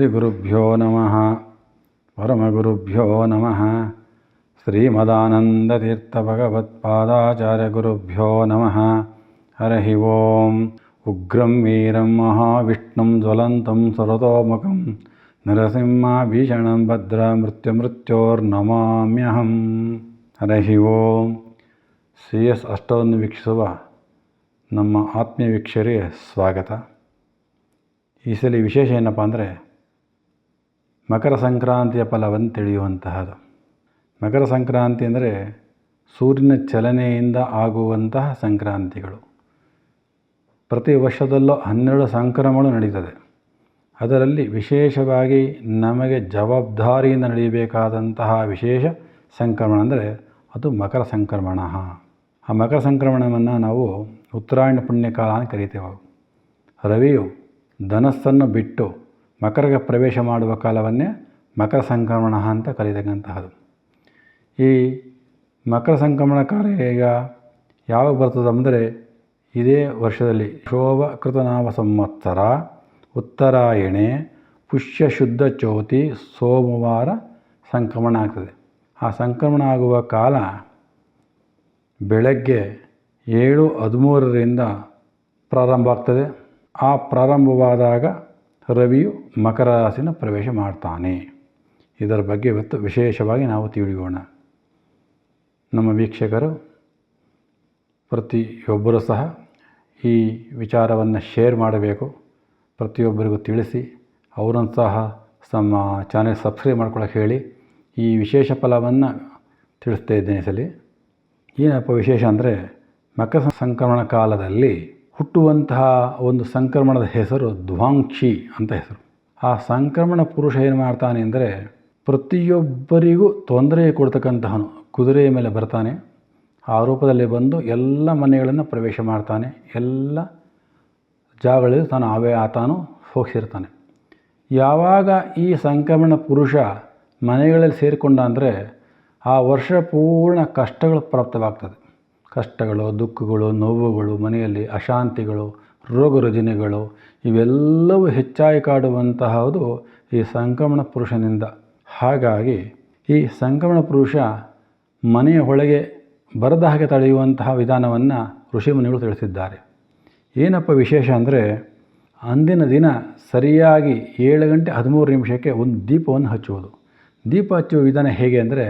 ಶ್ರೀಗುರುಭ್ಯೋ ನಮಃ. ಪರಮಗುರುಭ್ಯೋ ನಮಃ. ಶ್ರೀಮದಾನಂದತೀರ್ಥಭಗವತ್ಪಾದಾಚಾರ್ಯಗುರುಭ್ಯೋ ನಮಃ. ಹರಃ ಓಂ. ಉಗ್ರಂ ವೀರಂ ಮಹಾವಿಷ್ಣುಂ ಜ್ವಲಂತಂ ಸುರತೋಮುಖಂ ನರಸಿಂಹಭೀಷಣಂ ಭದ್ರ ಮೃತ್ಯುಮೃತ್ಯೋರ್ನಮಾಮ್ಯಹಂ ಹರಃ ಓಂ. ಸಿ ಎಸ್ ಅಷ್ಟವನ್ನು ವೀಕ್ಷಿಸುವ ನಮ್ಮ ಆತ್ಮೀಯ ವೀಕ್ಷರಿಗೆ ಸ್ವಾಗತ. ಈ ಸಲ ವಿಶೇಷ ಏನಪ್ಪ ಅಂದರೆ ಮಕರ ಸಂಕ್ರಾಂತಿಯ ಫಲವನ್ನು ತಿಳಿಯುವಂತಹದ್ದು ಮಕರ ಸಂಕ್ರಾಂತಿ ಅಂದರೆ ಸೂರ್ಯನ ಚಲನೆಯಿಂದ ಆಗುವಂತಹ ಸಂಕ್ರಾಂತಿಗಳು. ಪ್ರತಿ ವರ್ಷದಲ್ಲೂ ಹನ್ನೆರಡು ಸಂಕ್ರಮಣ ನಡೀತದೆ. ಅದರಲ್ಲಿ ವಿಶೇಷವಾಗಿ ನಮಗೆ ಜವಾಬ್ದಾರಿಯಿಂದ ನಡೆಯಬೇಕಾದಂತಹ ವಿಶೇಷ ಸಂಕ್ರಮಣ ಅಂದರೆ ಅದು ಮಕರ ಸಂಕ್ರಮಣ. ಆ ಮಕರ ಸಂಕ್ರಮಣವನ್ನು ನಾವು ಉತ್ತರಾಯಣ ಪುಣ್ಯಕಾಲ ಅಂತ ಕರಿತೇವೆ. ರವಿಯು ಧನಸ್ಸನ್ನು ಬಿಟ್ಟು ಮಕರಗೆ ಪ್ರವೇಶ ಮಾಡುವ ಕಾಲವನ್ನೇ ಮಕರ ಸಂಕ್ರಮಣ ಅಂತ ಕರೀತಕ್ಕಂತಹದ್ದು ಈ ಮಕರ ಸಂಕ್ರಮಣ ಕಾಲ ಈಗ ಯಾವಾಗ ಬರ್ತದೆ ಅಂದರೆ ಇದೇ ವರ್ಷದಲ್ಲಿ ಶೋಭ ಕೃತನಾಮ ಸಂವತ್ಸರ ಉತ್ತರಾಯಣೆ, ಪುಷ್ಯ ಶುದ್ಧ ಚೌತಿ ಸೋಮವಾರ ಸಂಕ್ರಮಣ ಆಗ್ತದೆ. ಆ ಸಂಕ್ರಮಣ ಆಗುವ ಕಾಲ ಬೆಳಗ್ಗೆ ಏಳು ಹದಿಮೂರರಿಂದ ಪ್ರಾರಂಭ ಆಗ್ತದೆ. ಆ ಪ್ರಾರಂಭವಾದಾಗ ರವಿಯು ಮಕರ ರಾಶಿನ ಪ್ರವೇಶ ಮಾಡ್ತಾನೆ. ಇದರ ಬಗ್ಗೆ ಇವತ್ತು ವಿಶೇಷವಾಗಿ ನಾವು ತಿಳಿಯೋಣ. ನಮ್ಮ ವೀಕ್ಷಕರು ಪ್ರತಿಯೊಬ್ಬರೂ ಸಹ ಈ ವಿಚಾರವನ್ನು ಶೇರ್ ಮಾಡಬೇಕು. ಪ್ರತಿಯೊಬ್ಬರಿಗೂ ತಿಳಿಸಿ, ಅವರನ್ನು ಸಹ ತಮ್ಮ ಚಾನೆಲ್ ಸಬ್ಸ್ಕ್ರೈಬ್ ಮಾಡ್ಕೊಳ್ಳೋಕೆ ಹೇಳಿ. ಈ ವಿಶೇಷ ಫಲವನ್ನು ತಿಳಿಸ್ತಾ ಇದ್ದೇನೆ ಸಲಿ. ಏನಪ್ಪ ವಿಶೇಷ ಅಂದರೆ ಮಕರ ಸಂಕ್ರಮಣ ಕಾಲದಲ್ಲಿ ಹುಟ್ಟುವಂತಹ ಒಂದು ಸಂಕ್ರಮಣದ ಹೆಸರು ಧ್ವಾಂಕ್ಷಿ ಅಂತ ಹೆಸರು. ಆ ಸಂಕ್ರಮಣ ಪುರುಷ ಏನು ಮಾಡ್ತಾನೆ ಅಂದರೆ ಪ್ರತಿಯೊಬ್ಬರಿಗೂ ತೊಂದರೆ ಕೊಡ್ತಕ್ಕಂತಹನು, ಕುದುರೆಯ ಮೇಲೆ ಬರ್ತಾನೆ, ಆ ರೂಪದಲ್ಲಿ ಬಂದು ಎಲ್ಲ ಮನೆಗಳನ್ನು ಪ್ರವೇಶ ಮಾಡ್ತಾನೆ, ಎಲ್ಲ ಜಾಗಗಳಲ್ಲಿ ತಾನು ಅವೇ ಆತಾನು ಹೋಗ್ಸಿರ್ತಾನೆ ಯಾವಾಗ ಈ ಸಂಕ್ರಮಣ ಪುರುಷ ಮನೆಗಳಲ್ಲಿ ಸೇರಿಕೊಂಡ ಅಂದರೆ ಆ ವರ್ಷ ಪೂರ್ಣ ಕಷ್ಟಗಳು ಪ್ರಾಪ್ತವಾಗ್ತದೆ. ಕಷ್ಟಗಳು, ದುಃಖಗಳು, ನೋವುಗಳು, ಮನೆಯಲ್ಲಿ ಅಶಾಂತಿಗಳು ರೋಗ ರುಜಿನಗಳು ಇವೆಲ್ಲವೂ ಹೆಚ್ಚಾಗಿ ಕಾಡುವಂತಹದು ಈ ಸಂಕ್ರಮಣ ಪುರುಷನಿಂದ. ಹಾಗಾಗಿ ಈ ಸಂಕ್ರಮಣ ಪುರುಷ ಮನೆಯ ಒಳಗೆ ಬರದ ಹಾಗೆ ತಡೆಯುವಂತಹ ವಿಧಾನವನ್ನು ಋಷಿಮುನಿಗಳು ತಿಳಿಸಿದ್ದಾರೆ. ಏನಪ್ಪ ವಿಶೇಷ ಅಂದರೆ ಅಂದಿನ ದಿನ ಸರಿಯಾಗಿ ಏಳು ಗಂಟೆ ಹದಿಮೂರು ನಿಮಿಷಕ್ಕೆ ಒಂದು ದೀಪವನ್ನು ಹಚ್ಚುವುದು. ದೀಪ ಹಚ್ಚುವ ವಿಧಾನ ಹೇಗೆ ಅಂದರೆ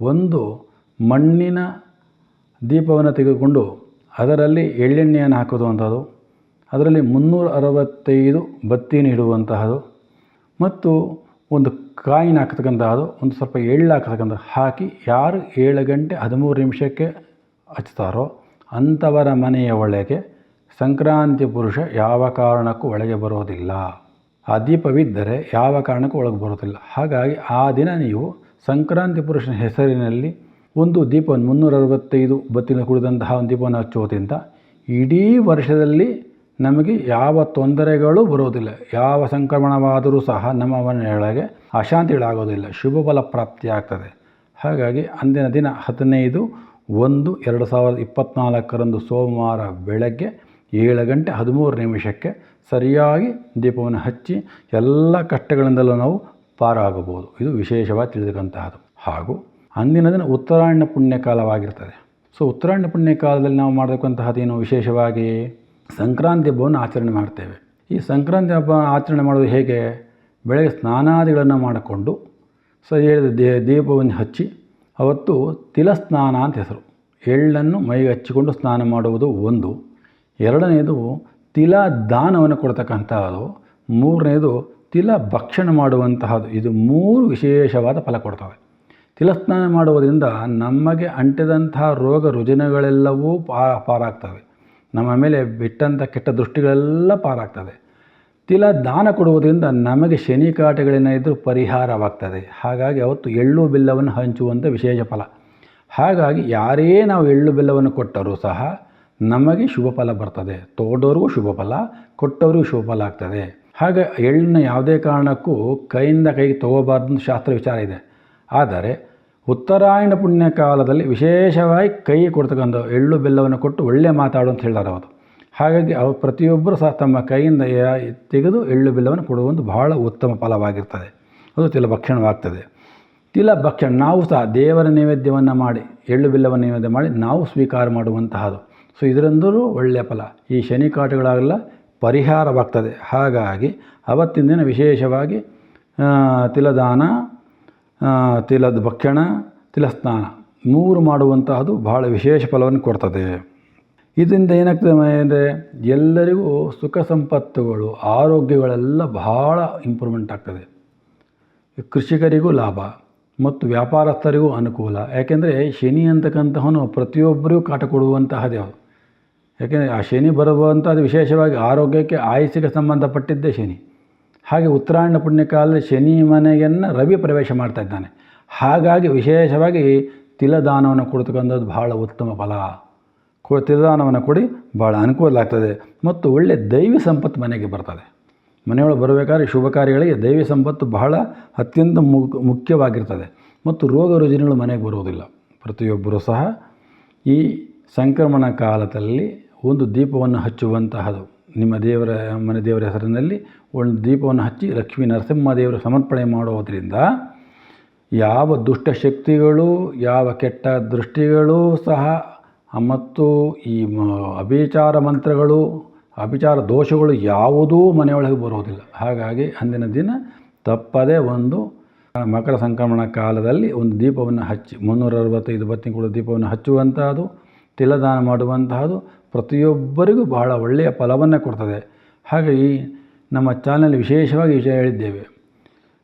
ಒಂದು ಮಣ್ಣಿನ ದೀಪವನ್ನು ತೆಗೆದುಕೊಂಡು ಅದರಲ್ಲಿ ಎಳ್ಳೆಣ್ಣೆಯನ್ನು ಹಾಕೋದು ಅಂಥದ್ದು ಅದರಲ್ಲಿ ಮುನ್ನೂರ ಅರವತ್ತೈದು ಬತ್ತಿಯನ್ನು ಇಡುವಂತಹದ್ದು ಮತ್ತು ಒಂದು ಕಾಯಿನ ಹಾಕ್ತಕ್ಕಂತಹದ್ದು ಒಂದು ಸ್ವಲ್ಪ ಎಳ್ಳು ಹಾಕತಕ್ಕಂಥ ಹಾಕಿ ಯಾರು ಏಳು ಗಂಟೆ ಹದಿಮೂರು ನಿಮಿಷಕ್ಕೆ ಹಚ್ತಾರೋ ಅಂಥವರ ಮನೆಯ ಒಳಗೆ ಸಂಕ್ರಾಂತಿ ಪುರುಷ ಯಾವ ಕಾರಣಕ್ಕೂ ಒಳಗೆ ಬರೋದಿಲ್ಲ. ಆ ದೀಪವಿದ್ದರೆ ಯಾವ ಕಾರಣಕ್ಕೂ ಒಳಗೆ ಬರೋದಿಲ್ಲ ಹಾಗಾಗಿ ಆ ದಿನ ನೀವು ಸಂಕ್ರಾಂತಿ ಪುರುಷನ ಹೆಸರಿನಲ್ಲಿ ಒಂದು ದೀಪವನ್ನು ಮುನ್ನೂರ ಅರವತ್ತೈದು ಬತ್ತಿನ ಕುಡಿದಂತಹ ಒಂದು ದೀಪವನ್ನು ಹಚ್ಚೋದ್ರಿಂದ ಇಡೀ ವರ್ಷದಲ್ಲಿ ನಮಗೆ ಯಾವ ತೊಂದರೆಗಳು ಬರೋದಿಲ್ಲ ಯಾವ ಸಂಕ್ರಮಣವಾದರೂ ಸಹ ನಮ್ಮ ಮನೆಯೊಳಗೆ ಅಶಾಂತಿಗಳಾಗೋದಿಲ್ಲ. ಶುಭ ಫಲ ಪ್ರಾಪ್ತಿಯಾಗ್ತದೆ. ಹಾಗಾಗಿ ಅಂದಿನ ದಿನ ಹದಿನೈದು ಒಂದು ಎರಡು ಸಾವಿರದ ಇಪ್ಪತ್ತ್ನಾಲ್ಕರಂದು ಸೋಮವಾರ ಬೆಳಗ್ಗೆ ಏಳು ಗಂಟೆ ಹದಿಮೂರು ನಿಮಿಷಕ್ಕೆ ಸರಿಯಾಗಿ ದೀಪವನ್ನು ಹಚ್ಚಿ ಎಲ್ಲ ಕಷ್ಟಗಳಿಂದಲೂ ನಾವು ಪಾರಾಗಬಹುದು. ಇದು ವಿಶೇಷವಾಗಿ ತಿಳಿದಕ್ಕಂತಹದ್ದು ಹಾಗೂ ಅಂದಿನ ದಿನ ಉತ್ತರಾಯಣ ಪುಣ್ಯಕಾಲವಾಗಿರ್ತದೆ. ಸೊ ಉತ್ತರಾಯಣ ಪುಣ್ಯಕಾಲದಲ್ಲಿ ನಾವು ಮಾಡತಕ್ಕಂತಹದ್ದೇನು ವಿಶೇಷವಾಗಿ ಸಂಕ್ರಾಂತಿ ಹಬ್ಬವನ್ನು ಆಚರಣೆ ಮಾಡ್ತೇವೆ. ಈ ಸಂಕ್ರಾಂತಿ ಹಬ್ಬ ಆಚರಣೆ ಮಾಡೋದು ಹೇಗೆ? ಬೆಳಗ್ಗೆ ಸ್ನಾನಾದಿಗಳನ್ನು ಮಾಡಿಕೊಂಡು, ಸೊ ಹೇಳಿದ ದೇ, ದೀಪವನ್ನು ಹಚ್ಚಿ, ಅವತ್ತು ತಿಲಸ್ನಾನ ಅಂತ ಹೆಸರು. ಎಳ್ಳನ್ನು ಮೈಗೆ ಹಚ್ಚಿಕೊಂಡು ಸ್ನಾನ ಮಾಡುವುದು ಒಂದು. ಎರಡನೇದು ತಿಲ ದಾನವನ್ನು ಕೊಡ್ತಕ್ಕಂಥದ್ದು ಮೂರನೇದು ತಿಲ ಭಕ್ಷಣ ಮಾಡುವಂತಹದ್ದು. ಇದು ಮೂರು ವಿಶೇಷವಾದ ಫಲ ಕೊಡ್ತವೆ. ತಿಲಸ್ನಾನ ಮಾಡುವುದರಿಂದ ನಮಗೆ ಅಂಟಿದಂತಹ ರೋಗ ರುಜಿನಗಳೆಲ್ಲವೂ ಪಾ, ಪಾರಾಗ್ತವೆ. ನಮ್ಮ ಮೇಲೆ ಬಿಟ್ಟಂಥ ಕೆಟ್ಟ ದೃಷ್ಟಿಗಳೆಲ್ಲ ಪಾರಾಗ್ತದೆ ತಿಲ ದಾನ ಕೊಡುವುದರಿಂದ ನಮಗೆ ಶನಿ ಕಾಟಗಳೇನಾದರೂ ಪರಿಹಾರವಾಗ್ತದೆ. ಹಾಗಾಗಿ ಅವತ್ತು ಎಳ್ಳು ಬೆಲ್ಲವನ್ನು ಹಂಚುವಂಥ ವಿಶೇಷ ಫಲ. ಹಾಗಾಗಿ ಯಾರೇ ನಾವು ಎಳ್ಳು ಬೆಲ್ಲವನ್ನು ಕೊಟ್ಟರೂ ಸಹ ನಮಗೆ ಶುಭ ಫಲ ಬರ್ತದೆ. ತೋಡೋರಿಗೂ ಶುಭ ಫಲ, ಕೊಟ್ಟವರಿಗೂ ಶುಭ ಫಲ ಆಗ್ತದೆ. ಹಾಗೆ ಎಳ್ಳನ್ನ ಯಾವುದೇ ಕಾರಣಕ್ಕೂ ಕೈಯಿಂದ ಕೈಗೆ ತಗೋಬಾರ್ದು ಶಾಸ್ತ್ರ ವಿಚಾರ ಇದೆ. ಆದರೆ ಉತ್ತರಾಯಣ ಪುಣ್ಯ ಕಾಲದಲ್ಲಿ ವಿಶೇಷವಾಗಿ ಕೈ ಕೊಡ್ತಕ್ಕಂಥ ಎಳ್ಳು ಬೆಲ್ಲವನ್ನು ಕೊಟ್ಟು ಒಳ್ಳೆ ಮಾತಾಡು ಅಂತ ಹೇಳ್ತಾರೆ ಅವರು. ಹಾಗಾಗಿ ಅವ್ರು ಪ್ರತಿಯೊಬ್ಬರು ಸಹ ತಮ್ಮ ಕೈಯಿಂದ ತೆಗೆದು ಎಳ್ಳು ಬೆಲ್ಲವನ್ನು ಕೊಡುವುದು ಬಹಳ ಉತ್ತಮ ಫಲವಾಗಿರ್ತದೆ. ಅದು ತಿಲ ಭಕ್ಷಣವಾಗ್ತದೆ. ತಿಲ ಭಕ್ಷಣ, ನಾವು ಸಹ ದೇವರ ನೈವೇದ್ಯವನ್ನು ಮಾಡಿ, ಎಳ್ಳು ಬೆಲ್ಲವನ್ನು ನೈವೇದ್ಯ ಮಾಡಿ ನಾವು ಸ್ವೀಕಾರ ಮಾಡುವಂತಹದು. ಸೊ, ಇದರಿಂದಲೂ ಒಳ್ಳೆಯ ಫಲ. ಈ ಶನಿ ಕಾಟುಗಳೆಲ್ಲ ಪರಿಹಾರವಾಗ್ತದೆ. ಹಾಗಾಗಿ ಅವತ್ತಿನ ದಿನ ವಿಶೇಷವಾಗಿ ತಿಲದಾನ ತಿಲದ ಭಕ್ಷಣ ತಿಲಸ್ನಾನ ಮೂರು ಮಾಡುವಂತಹದು ಬಹಳ ವಿಶೇಷ ಫಲವನ್ನು ಕೊಡ್ತದೆ. ಇದರಿಂದ ಏನಾಗ್ತದೆ ಅಂದರೆ ಎಲ್ಲರಿಗೂ ಸುಖ ಸಂಪತ್ತುಗಳು, ಆರೋಗ್ಯಗಳೆಲ್ಲ ಬಹಳ ಇಂಪ್ರೂವ್ಮೆಂಟ್ ಆಗ್ತದೆ. ಕೃಷಿಕರಿಗೂ ಲಾಭ ಮತ್ತು ವ್ಯಾಪಾರಸ್ಥರಿಗೂ ಅನುಕೂಲ. ಯಾಕೆಂದರೆ ಶನಿ ಅಂತಕ್ಕಂತಹವನು ಪ್ರತಿಯೊಬ್ಬರಿಗೂ ಕಾಟ ಕೊಡುವಂತಹದೇ ಯಾಕೆಂದರೆ ಆ ಶನಿ ಬರುವಂಥದ್ದು ವಿಶೇಷವಾಗಿ ಆರೋಗ್ಯಕ್ಕೆ, ಆಯಸ್ಸಿಗೆ ಸಂಬಂಧಪಟ್ಟಿದ್ದೇ ಶನಿ. ಹಾಗೆ ಉತ್ತರಾಯಣ ಪುಣ್ಯಕಾಲದಲ್ಲಿ ಶನಿ ಮನೆಯನ್ನು ರವಿ ಪ್ರವೇಶ ಮಾಡ್ತಾ ಇದ್ದಾನೆ. ಹಾಗಾಗಿ ವಿಶೇಷವಾಗಿ ತಿಲದಾನವನ್ನು ಕೊಡ್ತಕ್ಕಂಥದ್ದು ಬಹಳ ಉತ್ತಮ ಫಲ. ಕೊ, ತಿಲದಾನವನ್ನು ಕೊಡಿ ಭಾಳ ಅನುಕೂಲ ಆಗ್ತದೆ ಮತ್ತು ಒಳ್ಳೆಯ ದೈವಿ ಸಂಪತ್ತು ಮನೆಗೆ ಬರ್ತದೆ. ಮನೆಯೊಳಗೆ ಬರಬೇಕಾದ್ರೆ ಶುಭ ಕಾರ್ಯಗಳಿಗೆ ದೈವಿ ಸಂಪತ್ತು ಬಹಳ ಅತ್ಯಂತ ಮುಖ್ಯವಾಗಿರ್ತದೆ ಮತ್ತು ರೋಗ ರುಜಿನಗಳು ಮನೆಗೆ ಬರುವುದಿಲ್ಲ. ಪ್ರತಿಯೊಬ್ಬರೂ ಸಹ ಈ ಸಂಕ್ರಮಣ ಕಾಲದಲ್ಲಿ ಒಂದು ದೀಪವನ್ನು ಹಚ್ಚುವಂತಹದು. ನಿಮ್ಮ ದೇವರ ಮನೆ ದೇವರ ಹೆಸರಿನಲ್ಲಿ ಒಂದು ದೀಪವನ್ನು ಹಚ್ಚಿ ಲಕ್ಷ್ಮೀ ನರಸಿಂಹದೇವರ ಸಮರ್ಪಣೆ ಮಾಡುವುದರಿಂದ ಯಾವ ದುಷ್ಟಶಕ್ತಿಗಳು ಯಾವ ಕೆಟ್ಟ ದೃಷ್ಟಿಗಳು ಸಹ ಮತ್ತು ಈ ಅಭಿಚಾರ ಮಂತ್ರಗಳು ಅಭಿಚಾರ ದೋಷಗಳು ಯಾವುದೂ ಮನೆಯೊಳಗೆ ಬರುವುದಿಲ್ಲ ಹಾಗಾಗಿ ಅಂದಿನ ದಿನ ತಪ್ಪದೇ ಒಂದು ಮಕರ ಸಂಕ್ರಮಣ ಕಾಲದಲ್ಲಿ ಒಂದು ದೀಪವನ್ನು ಹಚ್ಚಿ ಮುನ್ನೂರ ಅರವತ್ತೈದು ಬತ್ತಿಗಳು ದೀಪವನ್ನು ಹಚ್ಚುವಂತಹದ್ದು ತಿಲದಾನ ಮಾಡುವಂತಹದು ಪ್ರತಿಯೊಬ್ಬರಿಗೂ ಬಹಳ ಒಳ್ಳೆಯ ಫಲವನ್ನು ಕೊಡ್ತದೆ. ಹಾಗಾಗಿ ನಮ್ಮ ಚಾನಲ್ ವಿಶೇಷವಾಗಿ ವಿಷಯ ಹೇಳಿದ್ದೇವೆ.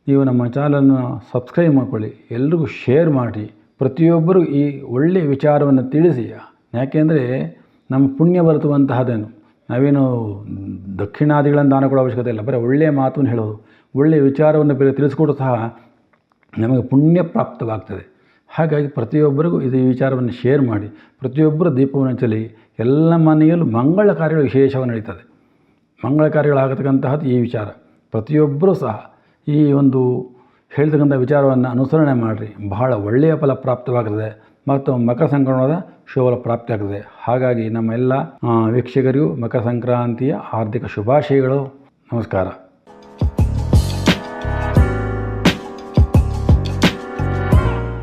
ನೀವು ನಮ್ಮ ಚಾನಲನ್ನು ಸಬ್ಸ್ಕ್ರೈಬ್ ಮಾಡಿಕೊಳ್ಳಿ, ಎಲ್ರಿಗೂ ಶೇರ್ ಮಾಡಿ, ಪ್ರತಿಯೊಬ್ಬರು ಈ ಒಳ್ಳೆಯ ವಿಚಾರವನ್ನು ತಿಳಿಸಿ. ಯಾಕೆಂದರೆ ನಮ್ಮ ಪುಣ್ಯ ಬರುತ್ತುವಂತಹದ್ದೇನು ನಾವೇನು ದಕ್ಷಿಣಾದಿಗಳನ್ನು ದಾನ ಕೊಡೋ ಅವಶ್ಯಕತೆ ಇಲ್ಲ, ಬರೀ ಒಳ್ಳೆಯ ಮಾತನ್ನು ಹೇಳೋದು. ಒಳ್ಳೆಯ ವಿಚಾರವನ್ನು ಬೇರೆ ತಿಳಿಸ್ಕೊಡೋ ಸಹ ನಮಗೆ ಪುಣ್ಯ ಪ್ರಾಪ್ತವಾಗ್ತದೆ. ಹಾಗಾಗಿ ಪ್ರತಿಯೊಬ್ಬರಿಗೂ ಇದು ಈ ವಿಚಾರವನ್ನು ಶೇರ್ ಮಾಡಿ, ಪ್ರತಿಯೊಬ್ಬರು ದೀಪವನ್ನು ಹಚ್ಚಲಿ. ಎಲ್ಲ ಮನೆಯಲ್ಲೂ ಮಂಗಳ ಕಾರ್ಯಗಳು ವಿಶೇಷವಾಗಿ ನಡೀತದೆ. ಮಂಗಳ ಕಾರ್ಯಗಳಾಗತಕ್ಕಂತಹದ್ದು ಈ ವಿಚಾರ. ಪ್ರತಿಯೊಬ್ಬರೂ ಸಹ ಈ ಒಂದು ಹೇಳ್ತಕ್ಕಂಥ ವಿಚಾರವನ್ನು ಅನುಸರಣೆ ಮಾಡಿರಿ. ಬಹಳ ಒಳ್ಳೆಯ ಫಲ ಪ್ರಾಪ್ತವಾಗ್ತದೆ. ಮತ್ತು ಮಕರ ಸಂಕ್ರಮಣದ ಶುಭಲ ಪ್ರಾಪ್ತಿಯಾಗ್ತದೆ ಹಾಗಾಗಿ ನಮ್ಮ ಎಲ್ಲ ವೀಕ್ಷಕರಿಗೂ ಮಕರ ಸಂಕ್ರಾಂತಿಯ ಹಾರ್ದಿಕ ಶುಭಾಶಯಗಳು. ನಮಸ್ಕಾರ.